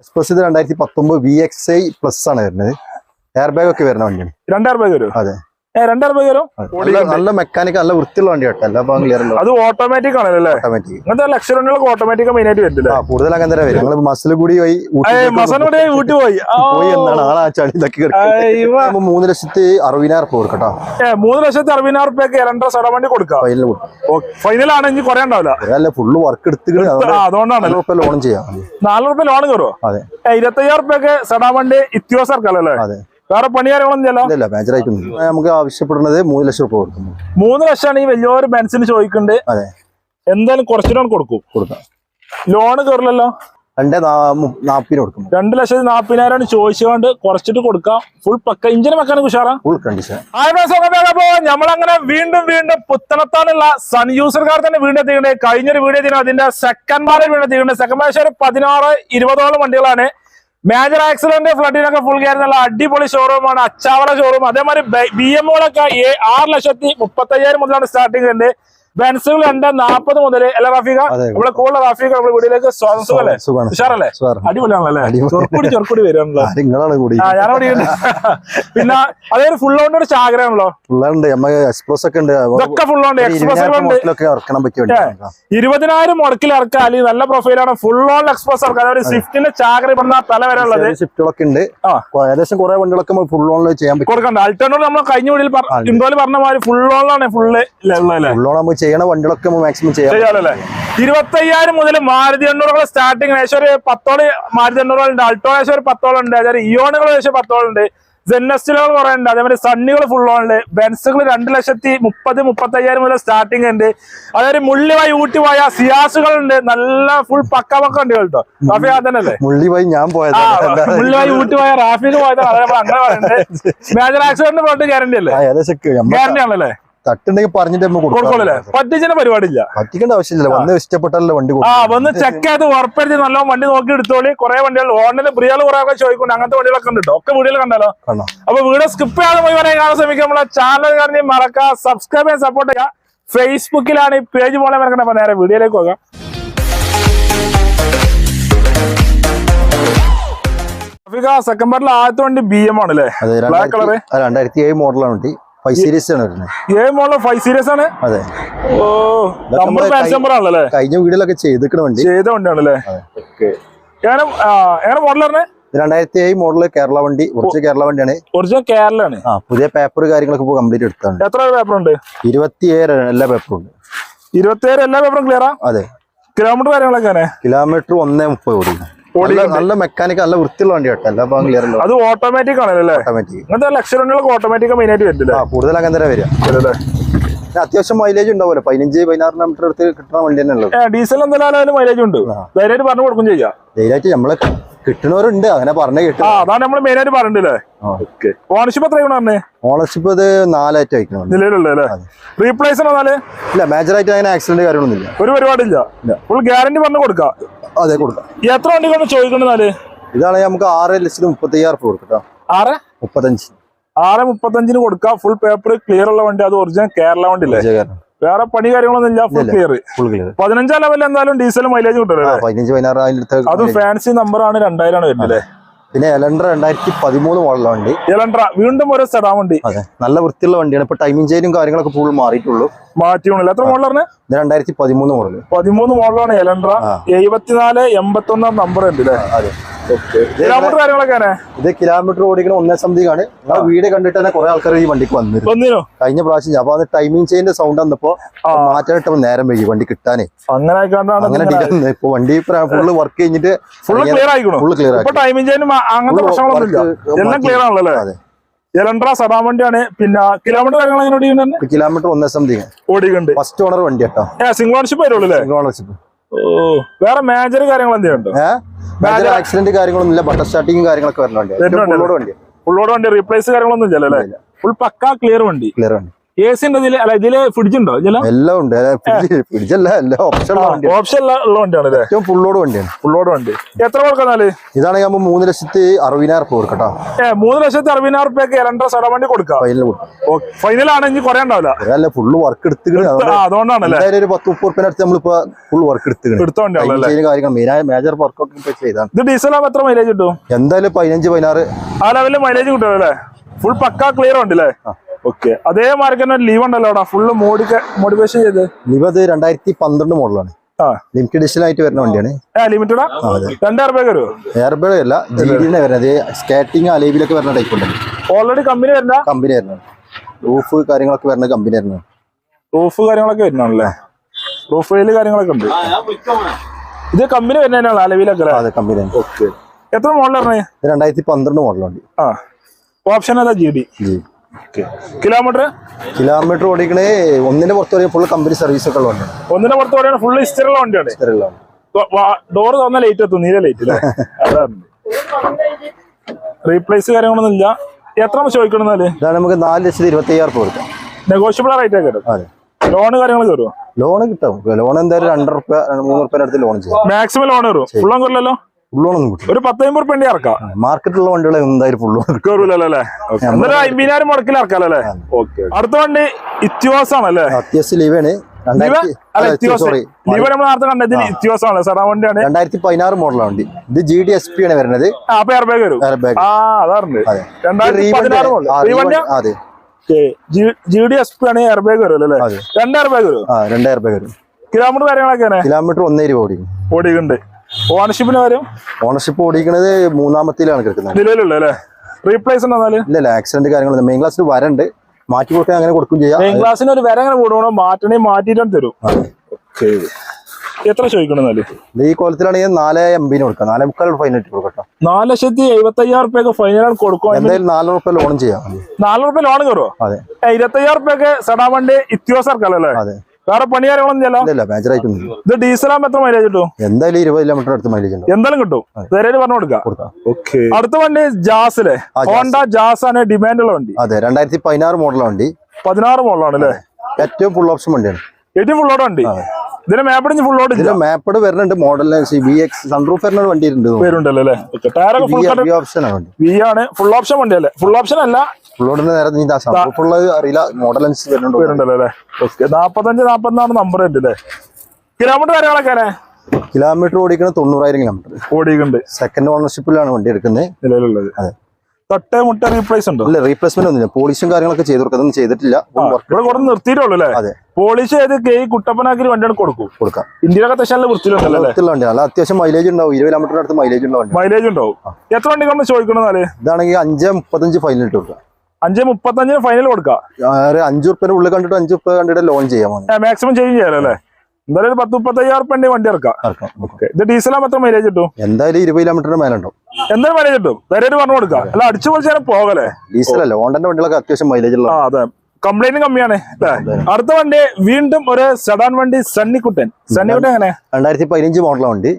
Express ഇത് രണ്ടായിരത്തി പത്തൊമ്പത് വി എക്സ് ഐ പ്ലസ് ആണ് വരുന്നത്. എയർ ബാഗ് ഒക്കെ വരുന്ന വണ്ടിയാണ്. രണ്ടായിരം ബാഗ് വരും? അതെ. രണ്ടായിരം രൂപ വരും നല്ല മെക്കാനിക് നല്ല വൃത്തിയുള്ള വണ്ടി കേട്ടോ. എല്ലാ ക്ലിയർ അത് ഓട്ടോമാറ്റിക് ആണല്ലോ ഓട്ടോമാറ്റിക് ഇങ്ങനത്തെ ലക്ഷ വണ്ടികളൊക്കെ ഓട്ടോമാറ്റിക് മെയിൻ ആയിട്ട് വരില്ല? കൂടുതൽ അങ്ങനെ തന്നെ വരും. ഞങ്ങൾ മസിൽ കൂടി പോയി വീട്ടിൽ പോയി. എന്നാണ് ആളെ ചളി ഇതൊക്കെ മൂന്ന് ലക്ഷത്തി അറുപതിനായിരം ഉറുപ്പ കൊടുക്കട്ടോ. മൂന്ന് ലക്ഷത്തി അറുപതിനായിരം റുപ്യക്ക് രണ്ടര സട വണ്ടി കൊടുക്കാം. ഫൈനൽ ആണ് ഇനി കുറെ ഉണ്ടാവില്ല. അതല്ല ഫുള്ള് വർക്ക് എടുത്തിട്ട് അതുകൊണ്ടാണ്. ലോണും ചെയ്യാം. നാല് റുപ്യ ലോൺ കയറുമോ അതെ. ഇരുപത്തയ്യായിരം റുപ്യക്ക് സടാ വണ്ടി ഇത്യോസ് ഇറക്കാം അല്ലേ അതെ. വേറെ പണി കാര്യങ്ങളൊന്നും ചെയ്യല്ലോ ഇല്ല മേജർ ആയിട്ടൊന്നും നമുക്ക് ആവശ്യപ്പെടുന്നത് മൂന്ന് ലക്ഷം രൂപ കൊടുക്കുന്നു മൂന്ന് ലക്ഷമാണ് ഈ വലിയൊരു ബെൻസിന് ചോദിക്കുന്നുണ്ട് അതെ. എന്തായാലും കുറച്ച് ലോൺ കൊടുക്കും. കൊടുക്കാം. ലോൺ കയറില്ലല്ലോ രണ്ട് നാപ്പിന് കൊടുക്കും. രണ്ട് ലക്ഷത്തി നാപ്പതിനായിരമാണ് ചോദിച്ചുകൊണ്ട് കുറച്ചിട്ട് കൊടുക്കാം. ഫുൾ പക്ക ഇഞ്ചിന് മെക്കാനിക് ഉഷാറാ? ഫുൾ കണ്ടീഷൻ അപ്പോ നമ്മളങ്ങനെ വീണ്ടും വീണ്ടും പുത്തനത്താനുള്ള സൺ യൂസർക്കാർ തന്നെ വീണ്ടും എത്തിക്കണ്ടേ കഴിഞ്ഞൊരു വീഡിയോ എത്തിക്കണം അതിന്റെ സെക്കൻഡ് മാറിൽ വീണ്ടും എത്തിക്കണ്ടേ സെക്കൻഡ് ഒരു പതിനാറ് ഇരുപതോളം വണ്ടികളാണ്. മേജർ ആക്സിഡന്റ് ഫ്ലഡിനൊക്കെ ഫുൾ നല്ല അടിപൊളി ഷോറൂമാണ് അച്ചാവള ഷോറൂം അതേമാതിരി ബി എമ്മുകളൊക്കെ ആറ് ലക്ഷത്തി മുപ്പത്തയ്യായിരം മുതലാണ് സ്റ്റാർട്ടിംഗ് ഉണ്ട് ബെൻസുകൾ ഉണ്ട് നാപ്പത് മുതൽ അല്ല റാഫിക. നമ്മളെ കൂടുതൽ റാഫിക നമ്മുടെ വീട്ടിലേക്ക് സുഖമാണ് ഉഷാറല്ലേ. അടിപൊളിയാണല്ലേ? അടിപൊളി. ചൊർക്കുടി ചൊർക്കുടി ആ, നിങ്ങളാണ് കൂടി. ആ ഞാനവിടെ ഉണ്ട്. പിന്നെ അതൊരു ഫുൾ ഓണ്ട് ഒരു നമുക്ക് എക്സ്പ്രസ് ഒക്കെ ഉണ്ട്. ഇതൊക്കെ ഫുൾ ഓണ്ട് എക്സ്പ്രസ് ഇരുപതിനായിരം മുടക്കിൽ ഇറക്കാൻ നല്ല പ്രൊഫൈലാണ് ഫുൾ ഓൺ എക്സ്പ്രസ് ഇറക്കാം അതായത് സ്വിഫ്റ്റിന്റെ ചാകര പറഞ്ഞ തല വരെ ഉള്ളത്. സ്വിഫ്റ്റുകളൊക്കെ ഉണ്ട്. ഏകദേശം കുറെ വണ്ടികളൊക്കെ ഫുൾ ഓണിൽ ചെയ്യാൻ പറ്റും. കൊടുക്കണ്ട. അൾട്ടർനോട് നമ്മൾ കഴിഞ്ഞ വീട്ടിൽ ഇൻഡോയിൽ പറഞ്ഞ മാതിരി ഫുൾ ഓണിലാണ് ഫുള്ള് ഉള്ളതല്ലേ ഫുൾ ഓൺ നമുക്ക് ചെയ്യണ വണ്ടികളൊക്കെ മാക്സിമം ചെയ്യാം. ഇരുപത്തി ഇരുപത്തയ്യായിരം മുതൽ മാരുതി എണ്ണൂറുകൾ സ്റ്റാർട്ടിങ് ഏകദേശം ഒരു പത്തോളം മാരുതി എണ്ണൂറുകൾ ഉണ്ട്. അൾട്ടോ ഏകദേശം ഒരു പത്തോളം ഉണ്ട്. അതായത് ഇയോണുകൾ ഏകദേശം പത്തോളം ഉണ്ട്. ജെന്നസ്റ്റുകൾ കുറെ ഉണ്ട്. അതേമാതിരി സണ്ണികൾ ഫുൾ ഉണ്ട്. ബെൻസുകൾ രണ്ട് ലക്ഷത്തി മുപ്പത് മുപ്പത്തയ്യായിരം മുതൽ സ്റ്റാർട്ടിംഗ് ഉണ്ട്. അതായത് മുള്ളിവായി ഊട്ടി പോയ സിയാസുകൾ ഉണ്ട്. നല്ല ഫുൾ പക്ക പക്ക ഉണ്ട് കേട്ടോ റാഫി അതന്നല്ലേ മുള്ളി വൈ ഞാൻ പോയത്. മുള്ളി മുള്ളിവായി ഊട്ടി പോയ റാഫിയിൽ പോയത് അങ്ങനെ പറയുന്നത് മേജർ ആക്സിഡന്റ് പോയിട്ട് ഗ്യാരണ്ടി അല്ലേ? ഗ്യാരണ്ടി ആണല്ലേ? തട്ടുണ്ടെങ്കിൽ പറഞ്ഞിട്ട് നമുക്ക് കൊടുക്കോളല്ലേ കൊടുക്കാം. പറ്റിച്ചതിന് പരിപാടിയില്ല. പറ്റിക്കേണ്ട ആവശ്യമില്ല വന്ന് ഇഷ്ടപ്പെട്ടല്ലോ വണ്ടി ആ വന്ന് ചെക്ക് ചെയ്ത് ഉറപ്പെടുത്തി നല്ല വണ്ടി നോക്കി എടുത്തോളി. കുറെ വണ്ടികൾ ഓണിന് പ്രിയാൾ കുറെ ഒക്കെ ചോദിക്കുന്നുണ്ട്. അങ്ങനത്തെ വണ്ടികളൊക്കെ ഉണ്ട് ട്ടോ. ഒക്കെ വീഡിയോയിൽ കണ്ടല്ലോ കാണാം അപ്പൊ വീഡിയോ സ്കിപ്പ് ചെയ്യാതെ പോയി പറയാൻ കാണാൻ ശ്രമിക്കുക. നമ്മളെ ചാനൽ കാരണം മറക്കുക സബ്സ്ക്രൈബ് ചെയ്യാൻ സപ്പോർട്ട് ചെയ്യുക. ഫേസ്ബുക്കിലാണ് ഈ പേജ് പോലെ മറക്കണ്ട അപ്പൊ നേരെ വീഡിയോയിലേക്ക് പോകാം. സെക്കൻഡ് പാർട്ടിൽ ആദ്യത്തെ വണ്ടി ബി എം ആണ് അല്ലേ? ബ്ലാക്ക് കളറ് രണ്ടായിരത്തി ഏഴ് മോഡലാണ് വണ്ടി ഫൈവ് സീരീസ് ആണ് വരുന്നത്. ഏ മോളിൽ ഫൈവ് സീരീസ് ആണ്? അതെ. ഓ നമ്പർ നമ്പർ ആണല്ലേ? കഴിഞ്ഞ വീഡിയോയിലൊക്കെ ചെയ്തിക്കണ വണ്ടി. ചെയ്ത വണ്ടിയാണല്ലേ? എങ്ങനെ മോഡൽ പറഞ്ഞേ രണ്ടായിരത്തി ഏഴ് മോഡൽ കേരള വണ്ടി ഒറിജിനൽ കേരള വണ്ടിയാണ്. ഒറിജിനൽ കേരളാണ്. ആ പുതിയ പേപ്പർ കാര്യങ്ങളൊക്കെ ഇപ്പോൾ കംപ്ലീറ്റ് എടുത്താണ് എത്ര പേപ്പർ ഉണ്ട്? ഇരുപത്തിയേഴ് എല്ലാ പേപ്പറും ഉണ്ട്. ഇരുപത്തിയേഴ് എല്ലാ പേപ്പറും ക്ലിയറാ അതെ. കിലോമീറ്റർ കാര്യങ്ങളൊക്കെ കിലോമീറ്റർ ഒന്നേ മുപ്പത് ഓടി നല്ല മെക്കാനിക് നല്ല വൃത്തിയുള്ള വണ്ടി കേട്ടോ എല്ലാ ഭാഗം ക്ലിയർ അത് ഓട്ടോമാറ്റിക് ആണല്ലേ? ഓട്ടോമാറ്റിക് ഇങ്ങനത്തെ ലക്ഷറി വണ്ടികളൊക്കെ ഓട്ടോമാറ്റിക് മെയിൻ ആയിട്ട് വരുന്നില്ല ആ കൂടുതൽ അങ്ങനെ തന്നെ വരിക. അത്യാവശ്യം മൈലേജ് ഉണ്ടാവുമല്ലോ. പതിനഞ്ച് പതിനാറ് കിലോമീറ്റർ അടുത്ത് കിട്ടുന്ന വണ്ടി തന്നെ ഉള്ളത്. ഡീസൽ എന്തായാലും മൈലേജ് ഉണ്ട്. ധൈര്യമായിട്ട് പറഞ്ഞു കൊടുക്കും ചെയ്യാം. ധൈര്യമായിട്ട് നമ്മൾ കിട്ടുന്നവരുണ്ട് അങ്ങനെ പറഞ്ഞു കിട്ടും. അതാണ് നമ്മൾ മെയിൻ ആയിട്ട് പറഞ്ഞില്ലേ ഓണർഷിപ്പ് എത്രയാണ് പറഞ്ഞേ? ഓണർഷിപ്പ് ഇത് നാലായിട്ട് വയ്ക്കണം വണ്ടി. നിലവിലുള്ള റീപ്ലേസ് ഇല്ല ഇല്ല മേജറായിട്ട് അങ്ങനെ ആക്സിഡന്റ് കാര്യങ്ങളൊന്നും ഇല്ല ഒരു പരിപാടിയില്ല. ഫുൾ ഗ്യാരണ്ടി പറഞ്ഞു കൊടുക്കാം. അതെ കൊടുക്കാം. എത്ര വണ്ടികളാണ് ചോദിക്കണ്ടെന്നാൽ ഇതാണെങ്കിൽ നമുക്ക് ആറ് ലക്ഷത്തി മുപ്പത്തി അയ്യായിരം രൂപ കൊടുക്കാം ആറ്? മുപ്പത്തഞ്ച്. ആറ് മുപ്പത്തഞ്ചിന് കൊടുക്ക. ഫുൾ പേപ്പർ ക്ലിയർ ഉള്ള വണ്ടി. അത് ഒറിജിനൽ കേരള വണ്ടി അല്ലേ വേറെ പണി കാര്യങ്ങളൊന്നും ഇല്ല ഫുൾ ക്ലിയർ പതിനഞ്ചാം ലെവലിൽ എന്തായാലും ഡീസൽ മൈലേജ് കിട്ടുമല്ലോ അത് ഫാൻസി നമ്പർ ആണ് രണ്ടായിരം ആണ് വരുന്നത് പിന്നെ എലണ്ടർ രണ്ടായിരത്തി പതിമൂന്ന് മോഡലുള്ള വണ്ടി. ഇലണ്ട്ര വീണ്ടും ഒരു സ്ഥലം വണ്ടി. അതെ. നല്ല വൃത്തിയുള്ള വണ്ടിയാണ്. ഇപ്പൊ ടൈമിംഗ് ചെയിനും കാര്യങ്ങളൊക്കെ ഫുൾ മാറിയിട്ടുള്ളൂ. മാറ്റിയുള്ളൂ എത്ര മോഡലാണ് രണ്ടായിരത്തി പതിമൂന്ന് മോഡൽ പതിമൂന്ന് മോഡലാണ് എലണ്ട്ര ആ. എഴുപത്തിനാല് എൺപത്തി ഒന്നാം നമ്പർ ഉണ്ട് അല്ലേ? അതെ. കിലോമീറ്റർ കാര്യങ്ങളൊക്കെ ഇത് കിലോമീറ്റർ ഓടിക്കണ ഒന്നേ സംതിങ് ആണ്. നിങ്ങളെ വീട് കണ്ടിട്ട് തന്നെ കുറെ ആൾക്കാർ ഈ വണ്ടിക്ക് വന്നിരുന്നു. കഴിഞ്ഞ പ്രാവശ്യം ഞാൻ. അപ്പൊ അത് ടൈമിംഗ് ചെയിന്റെ സൗണ്ട് വന്നപ്പോ ആ. മാറ്റാനിട്ടപ്പോ നേരം വൈകി വണ്ടി കിട്ടാനേ. അങ്ങനെ അങ്ങനെ. ഇപ്പൊ വണ്ടി ഫുള്ള് വർക്ക് കഴിഞ്ഞിട്ട് ഫുള്ള് ക്ലിയർ ആയിക്കോ ഫുള്ള് ക്ലിയർ ആയി ടൈമിംഗ് അങ്ങനത്തെ പ്രശ്നങ്ങളൊന്നും എല്ലാം ക്ലിയർ ആണല്ലോ അതെ. സെഡാൻ വണ്ടിയാണ്. പിന്നെ കിലോമീറ്റർ കാര്യങ്ങൾ എങ്ങനെ ഓടിക്കുന്നുണ്ട് കിലോമീറ്റർ ഒന്നേ സംതിങ് ഓടിക്കുന്നുണ്ട്. ഫസ്റ്റ് ഓണർ വണ്ടി കേട്ടോ. സിംഗിൾ ഓണർഷിപ്പ് വരുള്ളൂ സിംഗിൾ ഓണർഷിപ്പ് ഓ വേറെ മേജർ കാര്യങ്ങൾ എന്തെങ്കിലും ആക്സിഡന്റ് കാര്യങ്ങളൊന്നും ഇല്ല ബട്ടർ സ്റ്റാർട്ടിങ് കാര്യങ്ങളൊക്കെ വരുന്നുണ്ട്. ഫുള്ളോട് വണ്ടി. ഫുള്ളോട് വണ്ടി റീപ്ലേസ് കാര്യങ്ങളൊന്നും ഇല്ല അല്ലേ? ഫുൾ പക്കാ ക്ലിയർ വണ്ടി. ക്ലിയർ വണ്ടി. എ സി ഉണ്ട് ഇതിൽ അല്ല ഇതിൽ ഫ്രിഡ്ജ് ഉണ്ടോ? എല്ലാം ഉണ്ട്. പിടിച്ചല്ല എല്ലാം ഓപ്ഷൻ ഓപ്ഷൻ ഉള്ള വണ്ടിയാണ്. അല്ലേ? ഏറ്റവും ഫുള്ളോട് വണ്ടിയാണ്. ഫുള്ളോട് വണ്ടി. എത്ര കൊടുക്കുന്നാൽ ഇതാണെങ്കിൽ നമ്മൾ മൂന്ന് ലക്ഷത്തി അറുപതിനായിരം രൂപ കൊടുക്കട്ടോ ഏ മൂന്ന് ലക്ഷത്തി അറുപതിനായിരം റുപ്യക്ക് രണ്ടര സട വണ്ടി കൊടുക്കാം. ഫൈനൽ ആണ് ഇനി കുറെ ഉണ്ടാവില്ല. ഫുള്ള് വർക്ക് എടുത്തുകണ് ആ, അതുകൊണ്ടാണല്ലേ? ഒരു പത്ത് മുപ്പത് റുപ്യ അടുത്ത് നമ്മളിപ്പോ ഫുൾ വർക്ക് എടുത്തുകണ് എടുത്ത വണ്ടിയാണല്ലേ? കാര്യങ്ങൾ മെയിനായ മേജർ ചെയ്താണ്. ഇത് ഡീസൽ എത്ര മൈലേജ് കിട്ടും? എന്തായാലും പതിനഞ്ച് പതിനാറ്. ആ ലെവലിൽ മൈലേജ് കിട്ടും അല്ലേ? ഫുൾ പക്കാ ക്ലിയർ ഉണ്ട് അല്ലേ? ഓക്കെ അതേ തന്നെ ലീവ് ഉണ്ടല്ലോ അവിടെ ഫുള്ള് മോഡിക്ക മോഡിഫിക്കേഷൻ ചെയ്ത്. ഇവത് രണ്ടായിരത്തി പന്ത്രണ്ട് മോഡലാണ് ആ. ലിമിറ്റഡ് എഡിഷൻ ആയിട്ട് വരുന്ന വണ്ടിയാണ്. ലിമിറ്റഡാ രണ്ടായിരം രൂപ വരുമോ എയർബേഡ് അല്ല ജി ഡിനെ വരുന്നത്. സ്കാറ്റിംഗ് അലേവിലൊക്കെ വരുന്ന ടൈപ്പ് ഉണ്ട്. ഓൾറെഡി കമ്പനി വരുന്ന? കമ്പനി വരുന്നത് റൂഫ് കാര്യങ്ങളൊക്കെ വരുന്ന കമ്പനി വരുന്നത് റൂഫ് കാര്യങ്ങളൊക്കെ വരുന്നാണല്ലേ റൂഫ് വെയിൽ കാര്യങ്ങളൊക്കെ ഉണ്ട്. ഇത് കമ്പനി വരുന്നതിനാണ് അലവിലൊക്കെ അല്ലേ? അതെ കമ്പനി തന്നെ. ഓക്കെ എത്ര മോഡൽ പറഞ്ഞേ ഇത് രണ്ടായിരത്തി പന്ത്രണ്ട് മോഡലുണ്ട് ആ. Option G D G kilometer? Kilometer ഓടിക്കണേ ഒന്നിന്റെ പുറത്ത് വരെ ഫുൾ കമ്പനി സർവീസ് ഒക്കെ ഉള്ള വണ്ടിയാണ്. ഒന്നിന്റെ പുറത്ത് പറയുന്നത് ഫുള്ള് ഹിസ്റ്ററിയുള്ള വണ്ടിയാണ്. ഇത്രയുള്ള ഡോർ തുറന്ന ലേറ്റ് എത്തും നീല ലേറ്റ് റീപ്ലേസ് കാര്യങ്ങളൊന്നും ഇല്ല. എത്ര ചോദിക്കണമെന്നാൽ നമുക്ക് നാല് ലക്ഷത്തി ഇരുപത്തി അയ്യായിരം രൂപ കൊടുക്കാം നെഗോഷ്യബിൾ റേറ്റ് ഒക്കെ കിട്ടും ലോൺ കാര്യങ്ങൾ കയറുമോ ലോൺ കിട്ടും. ലോൺ എന്തായാലും രണ്ടര റുപ്യ മൂന്ന് റുപ്യ അടുത്ത് ലോൺ ചെയ്യാം. മാക്സിമം ലോൺ കയറും ഫുള്ളും കയറില്ലല്ലോ ഫുള്ളോണൊന്നും കിട്ടും ഒരു പത്തമ്പത് റുപ്യ വണ്ടി ഇറക്കാം. മാർക്കറ്റിലുള്ള വണ്ടികൾ എന്തായാലും ഫുള്ള് കയറൂലല്ലോ അല്ലേ എന്നാലും അമ്പതിനായിരം മുടക്കിൽ ഇറക്കാലോ അല്ലേ? ഓക്കെ അടുത്ത വണ്ടി ഇത്യോസ് ആണല്ലേ അത്യാവശ്യം ലീവാണ്. രണ്ടായിരത്തി പതിനാറ് മോഡലാണ് വണ്ടി. ഇത് ജി ഡി എസ് പി ആണ് വരുന്നത്. വരും. ആ അതാറുണ്ട് അതെ. രണ്ടായിരത്തി റീവണ്ടി പതിനാറ് ആണ്. ആ, മോഡൽ റീവണ്ടി- അതെ ജി ഡി എസ് പി ആണ് എയർ ബാഗ് വരുമല്ലോ അല്ലേ? അതെ. രണ്ട് എയർ ബാഗ് വരും. ആ രണ്ട് എയർ ബാഗ് വരും. കിലോമീറ്റർ കിലോമീറ്റർ ഒന്നേ രൂപ ഓടിക്കും. ഓടിക്കുന്നുണ്ട്. ഓണർഷിപ്പിന് വരും ഓണർഷിപ്പ് ഓടിക്കുന്നത് മൂന്നാമത്തിലാണ് കിടക്കുന്നത്. നിലവിലുള്ള അല്ലേ? റീപ്ലേസ് ഇല്ല ഇല്ല ആക്സിഡന്റ് കാര്യങ്ങളൊന്നും മെയിൻ ക്ലാസ്സിൽ വരണ്ട്. മാറ്റി കൊടുക്കാൻ അങ്ങനെ കൊടുക്കും ചെയ്യാം. മെയിൻ ക്ലാസ്സിന് ഒരു വര അങ്ങനെ കൂടണോ മാറ്റണേ മാറ്റിയിട്ടാണ് തരും. ഓക്കെ എത്ര ചോദിക്കണം ഈ കോലത്തിലാണെങ്കിൽ നാല് എംബിന് കൊടുക്കാം. നാല് മുക്കാൽ ഫൈനൽ ഇട്ട് കൊടുക്കാം നാല് ലക്ഷത്തി എഴുപത്തി അയ്യായിരം റുപ്യൊക്കെ ഫൈനലാണ് കൊടുക്കും എന്തായാലും നാല് റുപ്യ ലോണും ചെയ്യാം. നാല് റുപ്യ ലോൺ കയറുമോ അതെ. ഇരുപത്തി അയ്യായിരം റുപ്യൊക്കെ സെഡാ വണ്ടി ഇത്യോസർക്കല്ലേ? അതെ. വേറെ പണി കാര്യങ്ങളൊന്നും ചെയ്യല്ലോ ഇത് ഡീസലാകുമ്പോ എത്ര മൈലേജ് കിട്ടും? എന്തായാലും ഇരുപത് കിലോമീറ്റർ അടുത്ത് മൈലേജ് ഉണ്ട് എന്തായാലും കിട്ടും. നേരെ പറഞ്ഞു കൊടുക്കാം. ഓക്കെ. അടുത്ത വണ്ടി ജാസിലെ. Honda Jazz. ആണ് ഡിമാൻഡ് ഉള്ള വണ്ടി. അതെ രണ്ടായിരത്തി പതിനാറ് മോഡൽ വണ്ടി. പതിനാറ് മോഡലാണ് അല്ലേ? ഏറ്റവും ഫുൾ ഓപ്ഷൻ വണ്ടിയാണ്. ഏറ്റവും ഫുൾ ഓട് വണ്ടി. ഇതിന് മാപ്പിടിഞ്ഞ് ഫുൾ ഓട് ഇതിന്റെ മാപ്പഡ് വരുന്നുണ്ട് മോഡൽ ബി എക്സ് സൺറൂഫ് വരുന്ന വണ്ടി ഉണ്ട് പേരുണ്ടല്ലോ അല്ലേ? ടയറൊക്കെ ഫുൾ ഓപ്ഷൻ ആണ്. ഫുൾ ഓപ്ഷൻ വണ്ടി അല്ലേ? ഫുൾ ഓപ്ഷൻ അല്ല നാപ്പത്തഞ്ച് നമ്പർ അല്ലേ? കിലോമീറ്റർ കാര്യങ്ങളൊക്കെ കിലോമീറ്റർ ഓടിക്കുന്നത് തൊണ്ണൂറായിരം കിലോമീറ്റർ ഓടിക്കുന്നുണ്ട് സെക്കൻഡ് ഓണർഷിപ്പിലാണ് വണ്ടി എടുക്കുന്നത്. നിലവിലുള്ളത്. അതെ. തൊട്ടേ മുട്ട റീപ്ലേസ് ഉണ്ടോ? റീപ്ലേസ്മെന്റ് ഒന്നുമില്ല. പോളിഷും കാര്യങ്ങളൊക്കെ ചെയ്ത് കൊടുക്കുക ചെയ്തിട്ടില്ല. ഇവിടെ നിർത്തിയിട്ടുള്ളൂ അല്ലേ? അതെ. പോളിഷ് ചെയ്ത് കെ കുട്ടപ്പനാക്കി വണ്ടിയാണ് കൊടുക്കും. കൊടുക്കാം. ഇന്ത്യയിലൊക്കെ തെശാലിന്റെ വൃത്തിയിലുണ്ടല്ലോ അല്ല? അത്യാവശ്യം മൈലേജ് ഉണ്ടാവും. ഇരുപത് കിലോമീറ്റർ അടുത്ത് മൈലേജ് ഉണ്ടാവും മൈലേജ് ഉണ്ടാവും. എത്ര വണ്ടി നമ്മൾ ചോദിക്കണമെന്നാൽ ഇതാണെങ്കിൽ അഞ്ച് മുപ്പത്തഞ്ച് ഫൈനൽ ഇട്ട് കൊടുക്കാം. അഞ്ച് മുപ്പത്തഞ്ചിന് ഫൈനൽ കൊടുക്കാം. അഞ്ചു റുപ്യ ഉള്ളിൽ കണ്ടിട്ട് അഞ്ചു റുപ്യ കണ്ടിട്ട് ലോൺ ചെയ്യാം മാക്സിമം ചേഞ്ച് ചെയ്യാലോ അല്ലേ? എന്തായാലും ഒരു പത്ത് മുപ്പത്തയ്യായിരം റുപ്യ വണ്ടി ഇറക്കാം ഇത് ഡീസലാ മാത്രം മൈലേജ് കിട്ടും? എന്തായാലും ഇരുപത് കിലോമീറ്ററിന് മേലെ ഉണ്ടാവും. എന്തായാലും മൈലേജ് കിട്ടും. ധൈര്യമായിട്ട് പറഞ്ഞു കൊടുക്കാം. അല്ല അടിച്ചു പൊളിച്ചാലും പോകലേ ഡീസൽ അല്ല ഹോണ്ടന്റെ വണ്ടികളൊക്കെ അത്യാവശ്യം മൈലേജ് ഉള്ള അതെ. കംപ്ലൈന്റ് കമ്മിയാണ് അടുത്ത വണ്ടി വീണ്ടും ഒരു സെഡാൻ വണ്ടി സണ്ണിക്കുട്ടൻ സണ്ണിക്കുട്ടൻ എങ്ങനെ? രണ്ടായിരത്തി പതിനഞ്ച് മോഡലാണ് വണ്ടി.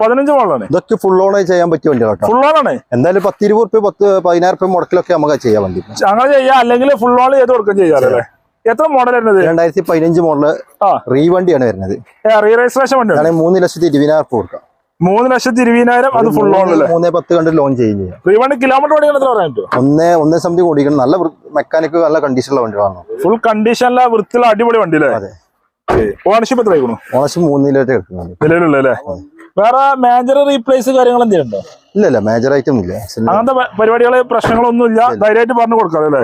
പതിനഞ്ച് മോളാണ് ഇതൊക്കെ ഫുൾ ഓൺ ചെയ്യാൻ പറ്റിയ വണ്ടി കേട്ടോ. ഫുൾ ഓണാണ് എന്തായാലും പത്ത് ഇരുപത് റുപ്യ പത്ത് പതിനായിരം റുപ്യ മുടക്കിലൊക്കെ നമുക്ക് ചെയ്യാൻ വണ്ടി. അങ്ങനെ ചെയ്യാം അല്ലെങ്കിൽ ഫുൾ ഓൺ ചെയ്ത് കൊടുക്കുകയും ചെയ്യാറല്ലേ എത്ര മോഡൽ വരുന്നത്? രണ്ടായിരത്തി പതിനഞ്ച് മോഡൽ റീ വണ്ടിയാണ് വരുന്നത്. റീ രജിസ്ട്രേഷൻ വണ്ടി മൂന്ന് ലക്ഷത്തി ഇരുപതിനായിരം റുപ്യ കൊടുക്കാം. മൂന്ന് ലക്ഷത്തി ഇരുപതിനായിരം അത് ഫുൾ ഓൺ അല്ലേ? മൂന്നേ പത്ത് കണ്ട് ലോൺ ചെയ്യും ചെയ്യാം. റീ വണ്ടി കിലോമീറ്റർ ഓടിക്കാൻ എത്ര പറയാൻ പറ്റും? ഒന്നേ ഒന്നേ സംതിങ് ഓടിക്കണം. നല്ല മെക്കാനിക്ക് നല്ല കണ്ടീഷനുള്ള വണ്ടികളാണ്. ഫുൾ കണ്ടീഷനിലെ വൃത്തിയുള്ള അടിപൊളി വണ്ടി അല്ലേ? ഓണർഷിപ്പ് എത്ര ഓണർഷിപ്പ് മൂന്നിലായിട്ട് എടുക്കുന്നുണ്ട് നിലവിലുള്ള അല്ലേ? വേറെ മേജർ റീപ്ലേസ് കാര്യങ്ങൾ എന്തെങ്കിലും ഉണ്ടോ? ഇല്ല ഇല്ല മേജർ ഐറ്റം ഇല്ല. അങ്ങനത്തെ പരിപാടികളെ പ്രശ്നങ്ങളൊന്നും ഇല്ല. ധൈര്യമായിട്ട് പറഞ്ഞു കൊടുക്കാം അല്ലേ?